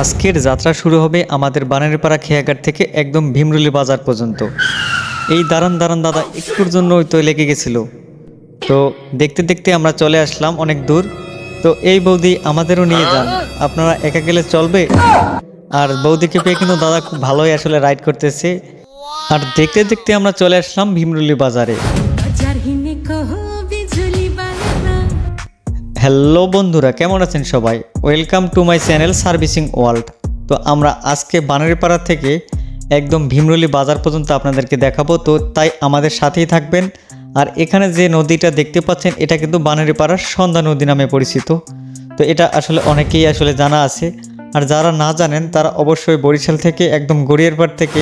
আজকের যাত্রা শুরু হবে আমাদের বানারপাড়া খেয়াঘাট থেকে একদম ভীমরুলি বাজার পর্যন্ত। এই দাঁড়ান দাঁড়ান দাদা একটুর জন্য ওই তো লেগে গেছিল। তো দেখতে দেখতে আমরা চলে আসলাম অনেক দূর। তো এই বৌদি আমাদেরও নিয়ে যান। আপনারা একা গেলে চলবে? আর বৌদিকে পেয়ে কিন্তু দাদা খুব ভালোই আসলে রাইড করতেছে। আর দেখতে দেখতে আমরা চলে আসলাম ভীমরুলি বাজারে। হ্যালো বন্ধুরা, কেমন আছেন সবাই? Welcome to my channel servicing world তো আমরা আজকে বানারীপাড়া থেকে একদম ভীমরুলি বাজার পর্যন্ত আপনাদেরকে দেখাবো। তো তাই আমাদের সাথেই থাকবেন। আর এখানে যে নদীটা দেখতে পাচ্ছেন, এটা কিন্তু বানারীপাড়ার সন্ধ্যা নদী নামে পরিচিত। তো এটা আসলে অনেকেই আসলে জানা আছে। আর যারা না জানেন, তারা অবশ্যই বরিশাল থেকে, একদম গড়িয়ারপাড় থেকে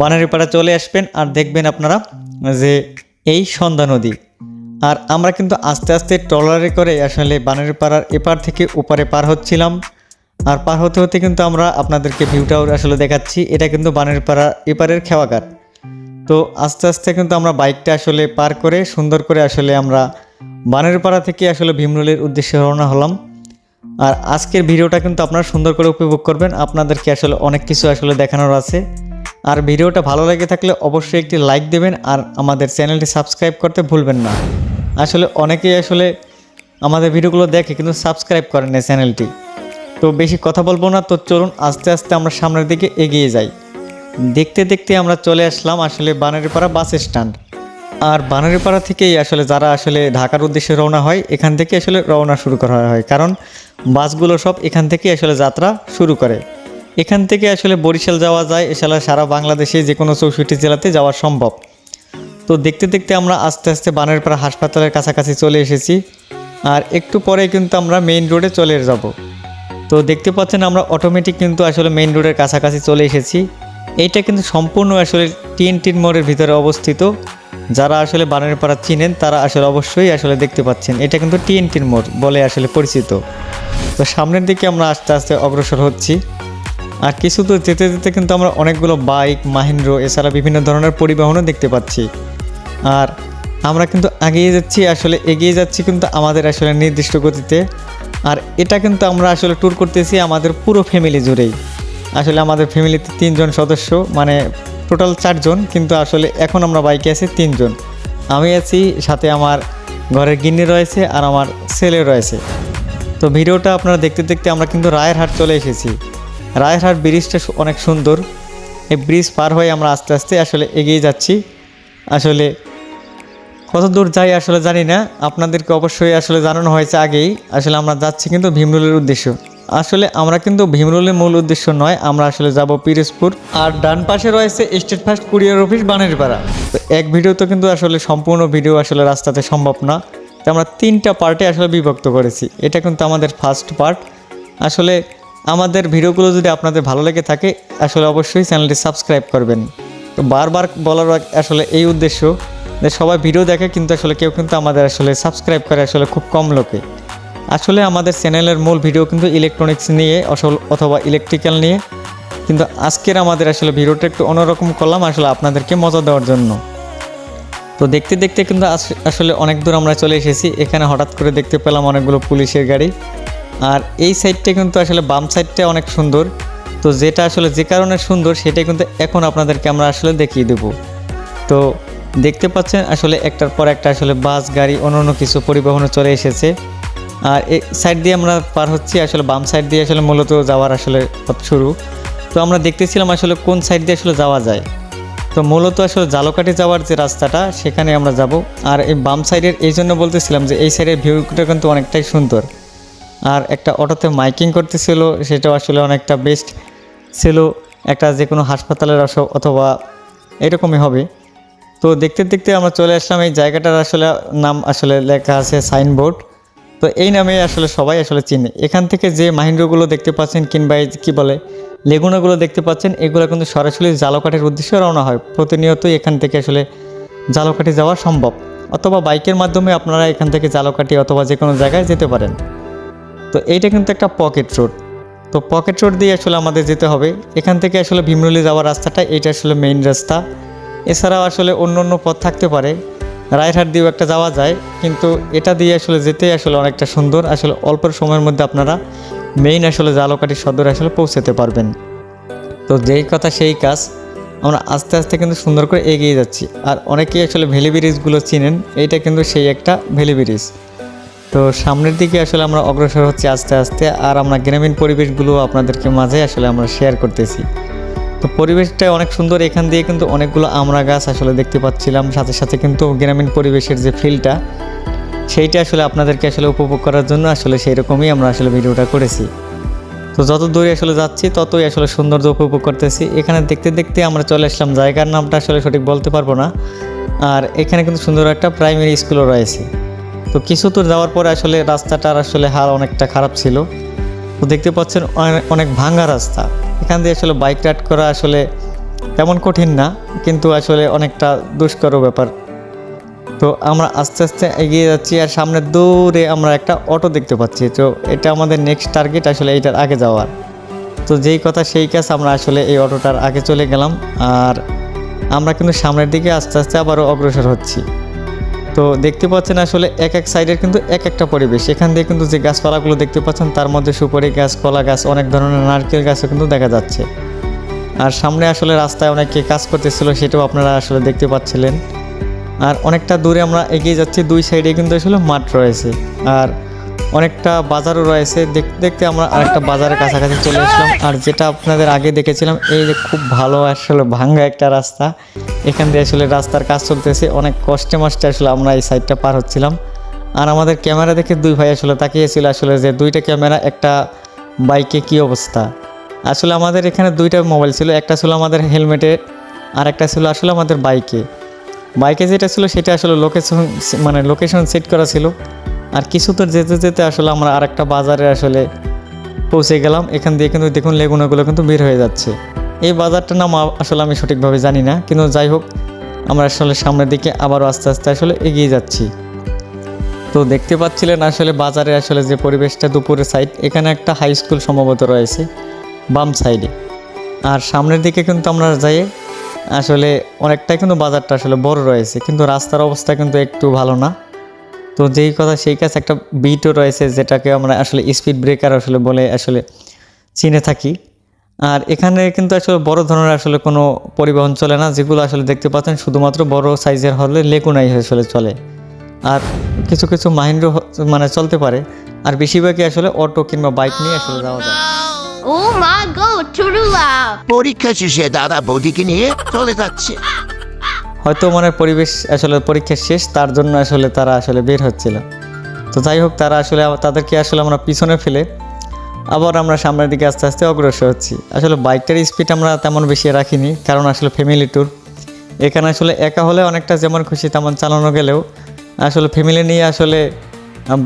বানারীপাড়া চলে আসবেন। আর দেখবেন আপনারা যে এই সন্ধ্যা নদী আর আমরা কিন্তু আস্তে আস্তে ট্রলারে করে আসলে বানের পাড়ার এপার থেকে ওপারে পার হচ্ছিলাম। আর পার হতে হতে কিন্তু আমরা আপনাদেরকে ভিউটাও আসলে দেখাচ্ছি। এটা কিন্তু বানের পাড়া এপারের খেওয়াঘাট। তো আস্তে আস্তে কিন্তু আমরা বাইকটা আসলে পার করে, সুন্দর করে আসলে আমরা বানের পাড়া থেকে আসলে ভীমরুলের উদ্দেশ্যে রওনা হলাম। আর আজকের ভিডিওটা কিন্তু আপনারা সুন্দর করে উপভোগ করবেন। আপনাদেরকে আসলে অনেক কিছু আসলে দেখানোর আছে। আর ভিডিওটা ভালো লেগে থাকলে অবশ্যই একটি লাইক দেবেন। আর আমাদের চ্যানেলটি সাবস্ক্রাইব করতে ভুলবেন না। আসলে অনেকেই আসলে আমাদের ভিডিওগুলো দেখে কিন্তু সাবস্ক্রাইব করেন না চ্যানেলটি। তো বেশি কথা বলব না, তো চলুন আস্তে আস্তে আমরা সামনের দিকে এগিয়ে যাই। দেখতে দেখতে আমরা চলে আসলাম আসলে বানারীপাড়া বাস স্ট্যান্ড। আর বানারীপাড়া থেকেই আসলে যারা আসলে ঢাকার উদ্দেশ্যে রওনা হয়, এখান থেকে আসলে রওনা শুরু করা হয়। কারণ বাসগুলো সব এখান থেকে আসলে যাত্রা শুরু করে। এখান থেকে আসলে বরিশাল যাওয়া যায়, এছাড়া সারা বাংলাদেশে যে কোনো চৌষট্টি জেলাতে যাওয়া সম্ভব। তো দেখতে দেখতে আমরা আস্তে আস্তে বানারপাড়া হাসপাতালের কাছাকাছি চলে এসেছি। আর একটু পরে কিন্তু আমরা মেইন রোডে চলে যাব। তো দেখতে পাচ্ছেন আমরা অটোমেটিক কিন্তু আসলে মেইন রোডের কাছাকাছি চলে এসেছি। এইটা কিন্তু সম্পূর্ণ আসলে টিএনটির মোড়ের ভিতরে অবস্থিত। যারা আসলে বানারপাড়া চিনেন, তারা আসলে অবশ্যই আসলে দেখতে পাচ্ছেন। এটা কিন্তু টিএনটির মোড় বলে আসলে পরিচিত। তো সামনের দিকে আমরা আস্তে আস্তে অগ্রসর হচ্ছি। আর কিছু দূর যেতে যেতে কিন্তু আমরা অনেকগুলো বাইক, মাহিন্দ্র, এছাড়া বিভিন্ন ধরনের পরিবহনও দেখতে পাচ্ছি। আর আমরা কিন্তু এগিয়ে যাচ্ছি, আসলে এগিয়ে যাচ্ছি কিন্তু আমাদের আসলে নির্দিষ্ট গতিতে। আর এটা কিন্তু আমরা আসলে ট্যুর করতেছি আমাদের পুরো ফ্যামিলি জুড়েই। আসলে আমাদের ফ্যামিলিতে তিনজন সদস্য মানে টোটাল চারজন, কিন্তু আসলে এখন আমরা বাইকে আছি তিনজন। আমি আছি, সাথে আমার ঘরের গিন্নি রয়েছে আর আমার ছেলে রয়েছে। তো ভিডিওটা আপনারা দেখতে দেখতে আমরা কিন্তু রায়েরহাট চলে এসেছি। রায়েরহাট ব্রিজটা অনেক সুন্দর। এই ব্রিজ পার হয়ে আমরা আস্তে আস্তে আসলে এগিয়ে যাচ্ছি। আসলে কত দূর যাই আসলে জানি না। আপনাদেরকে অবশ্যই আসলে জানানো হয়েছে আগেই। আসলে আমরা যাচ্ছি কিন্তু ভীমরুলের উদ্দেশ্য। আসলে আমরা কিন্তু ভীমরুলের মূল উদ্দেশ্য নয়, আমরা আসলে যাব পিরোজপুর। আর ডান পাশে রয়েছে state first courier office Banerpara. তো এক ভিডিও তো কিন্তু আসলে সম্পূর্ণ ভিডিও আসলে রাস্তাতে সম্ভব না। তো আমরা তিনটা পার্টে আসলে বিভক্ত করেছি। এটা কিন্তু আমাদের ফার্স্ট পার্ট আসলে আমাদের ভিডিওগুলো যদি আপনাদের ভালো লেগে থাকে, আসলে অবশ্যই চ্যানেলটি সাবস্ক্রাইব করবেন। তো বারবার বলার আসলে এই উদ্দেশ্য। সবাই ভিডিও দেখে কিন্তু আসলে কেউ কিন্তু আমাদের আসলে সাবস্ক্রাইব করে আসলে খুব কম লোকে। আসলে আমাদের চ্যানেলের মূল ভিডিও কিন্তু ইলেকট্রনিক্স নিয়ে আসল অথবা ইলেকট্রিক্যাল নিয়ে। কিন্তু আজকের আমাদের আসলে ভিডিওটা একটু অন্যরকম করলাম আসলে আপনাদেরকে মজা দেওয়ার জন্য। তো দেখতে দেখতে কিন্তু আস- আসলে অনেক দূর আমরা চলে এসেছি। এখানে হঠাৎ করে দেখতে পেলাম অনেকগুলো পুলিশের গাড়ি। আর এই সাইডটা কিন্তু আসলে বাম সাইডটা অনেক সুন্দর। তো যেটা আসলে যে কারণে সুন্দর সেটাই কিন্তু এখন আপনাদেরকে আমরা আসলে দেখিয়ে দেব। তো দেখতে পাচ্ছেন, আসলে একটার পর একটা আসলে বাস, গাড়ি অন্য অন্য কিছু পরিবহনে চলে এসেছে। আর এই সাইড দিয়ে আমরা পার হচ্ছি, আসলে বাম সাইড দিয়ে আসলে মূলত যাওয়ার আসলে পথ শুরু। তো আমরা দেখতেছিলাম আসলে কোন সাইড দিয়ে আসলে যাওয়া যায়। তো মূলত আসলে জালকাঠি যাওয়ার যে রাস্তাটা, সেখানে আমরা যাব। আর এই বাম সাইডের এই জন্য বলতেছিলাম যে, এই সাইডের ভিউটা কিন্তু অনেকটাই সুন্দর। আর একটা অটোতে মাইকিং করতেছিল, সেটাও আসলে অনেকটা বেস্ট ছিল। একটা যে কোনো হাসপাতালের অথবা এরকমই হবে। তো দেখতে দেখতে আমরা চলে আসলাম, এই জায়গাটার আসলে নাম আসলে লেখা আছে সাইনবোর্ড। তো এই নামে আসলে সবাই আসলে চিনে। এখান থেকে যে মাহিন্দ্রগুলো দেখতে পাচ্ছেন কিংবা এই কী বলে, লেগুনাগুলো দেখতে পাচ্ছেন, এগুলো কিন্তু সরাসরি জালকাঠির উদ্দেশ্যে রওনা হয়। প্রতিনিয়তই এখান থেকে আসলে জালকাঠি যাওয়া সম্ভব। অথবা বাইকের মাধ্যমে আপনারা এখান থেকে জালকাঠি অথবা যে কোনো জায়গায় যেতে পারেন। তো এইটা কিন্তু একটা পকেট রোড। তো পকেট রোড দিয়ে আসলে আমাদের যেতে হবে। এখান থেকে আসলে ভীমরুলি যাওয়ার রাস্তাটা, এইটা আসলে মেইন রাস্তা। এছাড়াও আসলে অন্য অন্য পথ থাকতে পারে। রায়হাট দিয়েও একটা যাওয়া যায়, কিন্তু এটা দিয়ে আসলে যেতে আসলে অনেকটা সুন্দর। আসলে অল্প সময়ের মধ্যে আপনারা মেইন আসলে জালকাঠি সদরে আসলে পৌঁছাতে পারবেন। তো যেই কথা সেই কাজ। আমরা আস্তে আস্তে কিন্তু সুন্দর করে এগিয়ে যাচ্ছি। আর অনেকেই আসলে ভ্যালি ব্রিজগুলো চিনেন, এইটা কিন্তু সেই একটা ভ্যালি ব্রিজ। তো সামনের দিকে আসলে আমরা অগ্রসর হচ্ছি আস্তে আস্তে, আর আমরা গ্রামীণ পরিবেশগুলো আপনাদেরকে মাঝে আসলে আমরা শেয়ার করতেছি। তো পরিবেশটা অনেক সুন্দর। এখান দিয়ে কিন্তু অনেকগুলো আমরা গাছ আসলে দেখতে পাচ্ছিলাম। সাথে সাথে কিন্তু গ্রামীণ পরিবেশের যে ফিলটা, সেইটা আসলে আপনাদেরকে আসলে উপভোগ করার জন্য আসলে সেই রকমই আমরা আসলে ভিডিওটা করেছি। তো যত দূরে আসলে যাচ্ছি, ততই আসলে সৌন্দর্য উপভোগ করতেছি। এখানে দেখতে দেখতে আমরা চলে আসলাম। জায়গার নামটা আসলে সঠিক বলতে পারব না। আর এখানে কিন্তু সুন্দর একটা প্রাইমারি স্কুলও রয়েছে। তো কিছু দূর যাওয়ার পরে আসলে রাস্তাটার আসলে হাল অনেকটা খারাপ ছিল। তো দেখতে পাচ্ছেন অনেক অনেক ভাঙা রাস্তা। এখান দিয়ে আসলে বাইক রাইড করা আসলে তেমন কঠিন না, কিন্তু আসলে অনেকটা দুষ্কর ব্যাপার। তো আমরা আস্তে আস্তে এগিয়ে যাচ্ছি আর সামনে দূরে আমরা একটা অটো দেখতে পাচ্ছি। তো এটা আমাদের নেক্সট টার্গেট আসলে এইটার আগে যাওয়ার। তো যেই কথা সেই কাজ আমরা আসলে এই অটোটার আগে চলে গেলাম। আর আমরা কিন্তু সামনের দিকে আস্তে আস্তে আবারও অগ্রসর হচ্ছি। তো দেখতে পাচ্ছেন আসলে এক এক সাইডের কিন্তু এক একটা পরিবেশ। এখান দিয়ে কিন্তু যে গাছপালাগুলো দেখতে পাচ্ছেন, তার মধ্যে সুপারি গাছ, কলা গাছ, অনেক ধরনের নারকেল গাছও কিন্তু দেখা যাচ্ছে। আর সামনে আসলে রাস্তায় অনেকে কাজ করতেছিল, সেটাও আপনারা আসলে দেখতে পাচ্ছিলেন। আর অনেকটা দূরে আমরা এগিয়ে যাচ্ছি, দুই সাইডে কিন্তু আসলে মাঠ রয়েছে। আর অনেকটা বাজারও রয়েছে দেখতে দেখতে আমরা আরেকটা বাজারের কাছাকাছি চলে আসলাম। আর যেটা আপনাদের আগে দেখেছিলাম, এই যে খুব ভালো আসলে ভাঙ্গা একটা রাস্তা। এখান দিয়ে আসলে রাস্তার কাজ চলতেছে। অনেক কষ্টে মষ্টে আসলে আমরা এই সাইডটা পার হচ্ছিলাম। আর আমাদের ক্যামেরা দেখে দুই ভাই আসলে তাকিয়েছিল আসলে যে দুইটা ক্যামেরা, একটা বাইকে কি অবস্থা? আসলে আমাদের এখানে দুইটা মোবাইল ছিল, একটা ছিল আমাদের হেলমেটে আর একটা ছিল আসলে আমাদের বাইকে। বাইকে যেটা ছিল সেটা আসলে লোকেশন মানে লোকেশন সেট করা ছিল। আর কিছু তো যেতে যেতে আসলে আমরা আরেকটা বাজারে আসলে পৌঁছে গেলাম। এখান দিয়ে কিন্তু দেখুন লেগুনাগুলো কিন্তু বের হয়ে যাচ্ছে। এই বাজারটার নাম আসলে আমি সঠিকভাবে জানি না, কিন্তু যাই হোক, আমরা আসলে সামনের দিকে আবারও আস্তে আস্তে আসলে এগিয়ে যাচ্ছি। তো দেখতে পাচ্ছিলেন আসলে বাজারে আসলে যে পরিবেশটা দুপুরের সাইড এখানে একটা হাই স্কুল সম্ভবত রয়েছে, বাম সাইডে আর সামনের দিকে কিন্তু আমরা যাই, আসলে অনেকটাই কিন্তু বাজারটা আসলে বড় রয়েছে, কিন্তু রাস্তার অবস্থা কিন্তু একটু ভালো না। তো যেই কথা সেই কাছে একটা বিটও রয়েছে, যেটাকে আমরা আসলে স্পিড ব্রেকার আসলে বলে আসলে চিনে থাকি। আর এখানে কিন্তু আসলে বড় ধরনের আসলে কোনো পরিবহন চলে না যেগুলো আসলে দেখতে পাচ্ছেন শুধুমাত্র বড় সাইজের হলে লেকুনাই আসলে চলে। আর কিছু কিছু মাহিন্দ্র মানে চলতে পারে আর বেশিরভাগই আসলে অটো কিংবা বাইক নিয়ে আসলে যাওয়া যায়। Oh my god, Turula! পরীক্ষা শেষে দাদা বৌদিকে নিয়ে চলে যাচ্ছে। হয়তো মনে হয় পরিবেশ আসলে পরীক্ষা শেষ তার জন্য আসলে তারা আসলে বের হচ্ছিল। তো যাই হোক তারা আসলে তাদেরকে আসলে আমরা পিছনে ফেলে আবার আমরা সামনের দিকে আস্তে আস্তে অগ্রসর হচ্ছি। আসলে বাইকটার স্পিড আমরা তেমন বেশি রাখিনি, কারণ আসলে ফ্যামিলি ট্যুর এখানে আসলে একা হলে অনেকটা যেমন খুশি তেমন চালানো গেলেও, আসলে ফ্যামিলি নিয়ে আসলে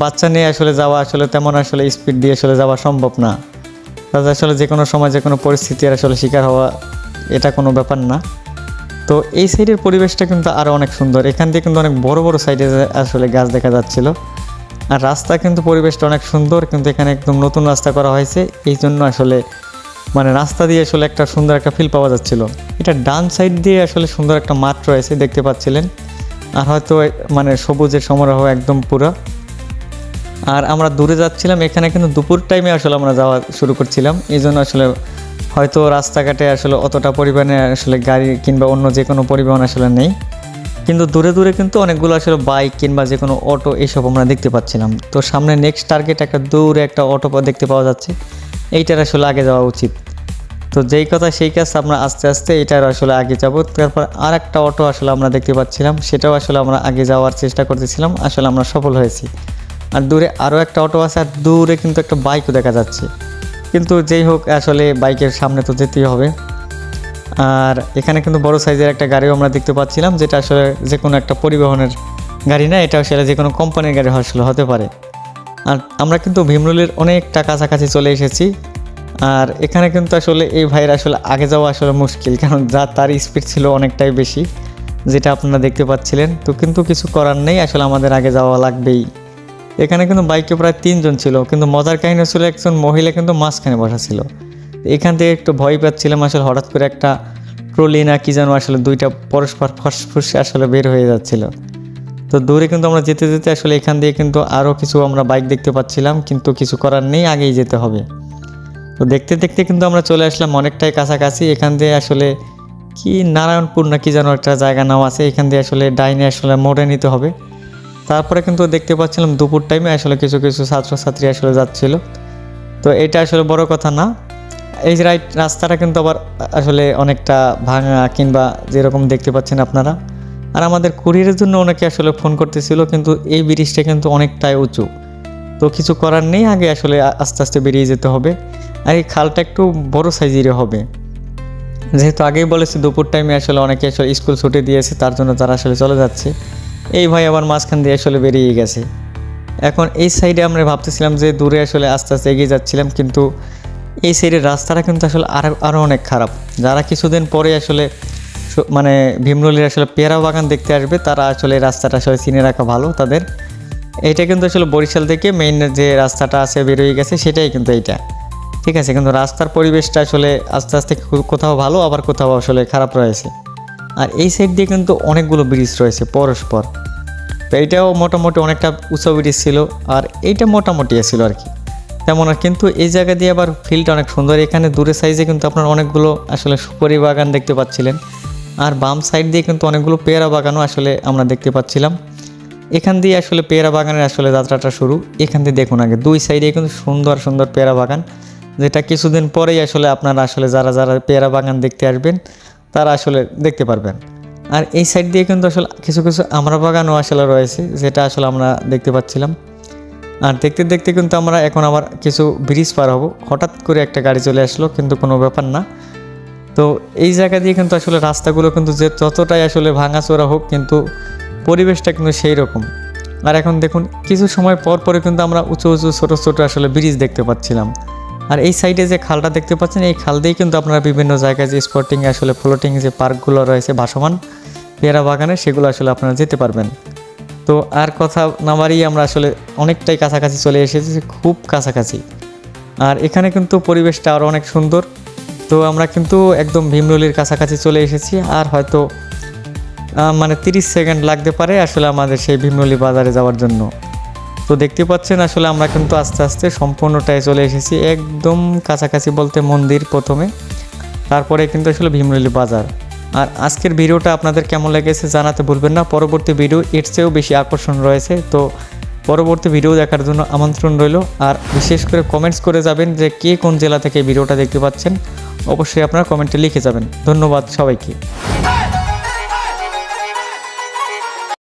বাচ্চা নিয়ে আসলে যাওয়া আসলে তেমন আসলে স্পিড দিয়ে আসলে যাওয়া সম্ভব না। তাতে আসলে যে কোনো সময় যে কোনো পরিস্থিতির আসলে শিকার হওয়া, এটা কোনো ব্যাপার না। তো এই সাইডের পরিবেশটা কিন্তু আরও অনেক সুন্দর। এখান দিয়ে কিন্তু অনেক বড় বড় সাইডে আসলে গাছ দেখা যাচ্ছিল। আর রাস্তা কিন্তু পরিবেশটা অনেক সুন্দর, কিন্তু এখানে একদম নতুন রাস্তা করা হয়েছে। এই জন্য আসলে মানে রাস্তা দিয়ে আসলে একটা সুন্দর একটা ফিল পাওয়া যাচ্ছিল। এটা ডান সাইড দিয়ে আসলে সুন্দর একটা মাঠ রয়েছে, দেখতে পাচ্ছিলেন। আর হয়তো মানে সবুজের সমারোহ একদম পুরো। আর আমরা দূরে যাচ্ছিলাম, এখানে কিন্তু দুপুর টাইমে আসলে আমরা যাওয়া শুরু করছিলাম। এই জন্য আসলে হয়তো রাস্তাঘাটে আসলে অতটা পরিমাণে আসলে গাড়ি কিংবা অন্য যে কোনো পরিবহন আসলে নেই। কিন্তু দূরে দূরে কিন্তু অনেকগুলো আসলে বাইক কিংবা যে কোনো অটো এইসব আমরা দেখতে পাচ্ছিলাম। তো সামনে নেক্সট টার্গেট একটা দূরে একটা অটো দেখতে পাওয়া যাচ্ছে। এইটার আসলে আগে যাওয়া উচিত। তো যেই কথা সেই কাজ আমরা আস্তে আস্তে এটার আসলে আগে যাব। তারপর আর একটা অটো আসলে আমরা দেখতে পাচ্ছিলাম। সেটাও আসলে আমরা আগে যাওয়ার চেষ্টা করতেছিলাম। আসলে আমরা সফল হয়েছি। আর দূরে আরও একটা অটো আছে আর দূরে কিন্তু একটা বাইকও দেখা যাচ্ছে। কিন্তু যেই হোক আসলে বাইকের সামনে তো যেতেই হবে। আর এখানে কিন্তু বড় সাইজের একটা গাড়িও আমরা দেখতে পাচ্ছিলাম, যেটা আসলে যে কোনো একটা পরিবহনের গাড়ি না, এটা আসলে যে কোনো কোম্পানির গাড়ি আসলে হতে পারে। আর আমরা কিন্তু ভীমরুলির অনেকটা কাছাকাছি চলে এসেছি, আর এখানে কিন্তু আসলে এই ভাইয়ের আসলে আগে যাওয়া আসলে মুশকিল, কারণ যা তার স্পিড ছিল অনেকটাই বেশি, যেটা আপনারা দেখতে পাচ্ছিলেন। তো কিন্তু কিছু করার নেই, আসলে আমাদের আগে যাওয়া লাগবেই। এখানে কিন্তু বাইকে প্রায় তিনজন ছিল, কিন্তু মজার কাহিনী ছিল একজন মহিলা কিন্তু মাঝখানে বসা ছিল। এখান থেকে একটু ভয় পাচ্ছিলাম আসলে হঠাৎ করে একটা ট্রলি না কি যেন আসলে দুইটা পরস্পর ফসফসে আসলে বের হয়ে যাচ্ছিল। তো দূরে কিন্তু আমরা যেতে যেতে আসলে এখান দিয়ে কিন্তু আরও কিছু আমরা বাইক দেখতে পাচ্ছিলাম, কিন্তু কিছু করার নেই, আগেই যেতে হবে। তো দেখতে দেখতে কিন্তু আমরা চলে আসলাম অনেকটাই কাছাকাছি, এখান দিয়ে আসলে কি নারায়ণপুর না কি যেন একটা জায়গা নাম আছে, এখান দিয়ে আসলে ডাইনে আসলে মোড়ে নিতে হবে। তারপরে কিন্তু দেখতে পাচ্ছিলাম দুপুর টাইমে আসলে কিছু কিছু ছাত্রছাত্রী আসলে যাচ্ছিল। তো এটা আসলে বড় কথা না এই রাইট রাস্তাটা কিন্তু আবার আসলে অনেকটা ভাঙা কিংবা যেরকম দেখতে পাচ্ছেন আপনারা। আর আমাদের কুরিয়ারের জন্য অনেকে আসলে ফোন করতেছিল, কিন্তু এই ব্রিজটা কিন্তু অনেকটাই উঁচু। তো কিছু করার নেই, আগে আসলে আস্তে আস্তে বেরিয়ে যেতে হবে। আর এই খালটা একটু বড় সাইজেরই হবে। যেহেতু আগেই বলেছি, দুপুর টাইমে আসলে অনেকে আসলে স্কুল ছুটি দিয়েছে, তার জন্য তারা আসলে চলে যাচ্ছে। এই ভাই আবার মাঝখান দিয়ে আসলে বেরিয়ে গেছে। এখন এই সাইডে আমরা ভাবতেছিলাম যে দূরে আসলে আস্তে আস্তে এগিয়ে যাচ্ছিলাম, কিন্তু এই সাইডের রাস্তাটা কিন্তু আসলে আরও আরও অনেক খারাপ। যারা কিছুদিন পরে আসলে মানে ভীমরুলির আসলে পেয়ারা বাগান দেখতে আসবে, তারা আসলে রাস্তাটা আসলে চিনে রাখা ভালো তাদের। এটা কিন্তু আসলে বরিশাল থেকে মেইন যে রাস্তাটা আছে, বেরোয় গেছে, সেটাই কিন্তু এইটা। ঠিক আছে, কিন্তু রাস্তার পরিবেশটা আসলে আস্তে আস্তে কোথাও ভালো, আবার কোথাও আসলে খারাপ রয়েছে। আর এই সাইড দিয়ে কিন্তু অনেকগুলো ব্রিজ রয়েছে পরস্পর। তো এইটাও মোটামুটি অনেকটা উঁচু ব্রিজ ছিল, আর এইটা মোটামুটি ছিল আর কি। তেমন আর কিন্তু এই জায়গা দিয়ে আবার ফিল্ডটা অনেক সুন্দর। এখানে দূরে সাইজে কিন্তু আপনার অনেকগুলো আসলে সুপারি বাগান দেখতে পাচ্ছিলেন। আর বাম সাইড দিয়ে কিন্তু অনেকগুলো পেয়ারা বাগানও আসলে আমরা দেখতে পাচ্ছিলাম। এখান দিয়ে আসলে পেয়ারা বাগানের আসলে যাত্রাটা শুরু। এখান দিয়ে দেখুন আগে, দুই সাইডে কিন্তু সুন্দর সুন্দর পেয়ারা বাগান, যেটা কিছুদিন পরেই আসলে আপনারা আসলে যারা যারা পেয়ারা বাগান দেখতে আসবেন, তারা আসলে দেখতে পারবেন। আর এই সাইড দিয়ে কিন্তু আসলে কিছু কিছু আমরা বাগানও আসলে রয়েছে, যেটা আসলে আমরা দেখতে পাচ্ছিলাম। আর দেখতে দেখতে কিন্তু আমরা এখন আবার কিছু ব্রিজ পার হব। হঠাৎ করে একটা গাড়ি চলে আসলো, কিন্তু কোনো ব্যাপার না। তো এই জায়গা দিয়ে কিন্তু আসলে রাস্তাগুলো কিন্তু যে যতটাই আসলে ভাঙাচোরা হোক, কিন্তু পরিবেশটা কিন্তু সেই রকম। আর এখন দেখুন, কিছু সময় পর পরে কিন্তু আমরা উঁচু উঁচু ছোটো ছোটো আসলে ব্রিজ দেখতে পাচ্ছিলাম। আর এই সাইডে যে খালটা দেখতে পাচ্ছেন, এই খাল দিয়েই কিন্তু আপনারা বিভিন্ন জায়গায় যে স্পটিং আসলে ফ্লোটিং যে পার্কগুলো রয়েছে, ভাসমান, পেয়ারা বাগানে, সেগুলো আসলে আপনারা যেতে পারবেন। তো আর কথা না বাড়িয়ে আমরা আসলে অনেকটাই কাছাকাছি চলে এসেছি, খুব কাছাকাছি। আর এখানে কিন্তু পরিবেশটা আরও অনেক সুন্দর। তো আমরা কিন্তু একদম ভীমরুলির কাছাকাছি চলে এসেছি, আর হয়তো মানে তিরিশ সেকেন্ড লাগতে পারে আসলে আমাদের সেই ভীমরুলি বাজারে যাওয়ার জন্য। তো দেখতে পাচ্ছেন আসলে আমরা কিন্তু আস্তে আস্তে সম্পূর্ণটাই চলে এসেছি, একদম কাছাকাছি বলতে মন্দির প্রথমে। তারপরে কিন্তু আসলে ভীমরুলি বাজার। আর আজকের ভিডিওটা আপনাদের কেমন লেগেছে জানাতে ভুলবেন না। পরবর্তী ভিডিও এর চেয়েও বেশি আকর্ষণ রয়েছে। তো পরবর্তী ভিডিও দেখার জন্য আমন্ত্রণ রইল। আর বিশেষ করে কমেন্টস করে যাবেন যে কে কোন জেলা থেকে ভিডিওটা দেখতে পাচ্ছেন। অবশ্যই আপনারা কমেন্টে লিখে যাবেন। ধন্যবাদ সবাইকে।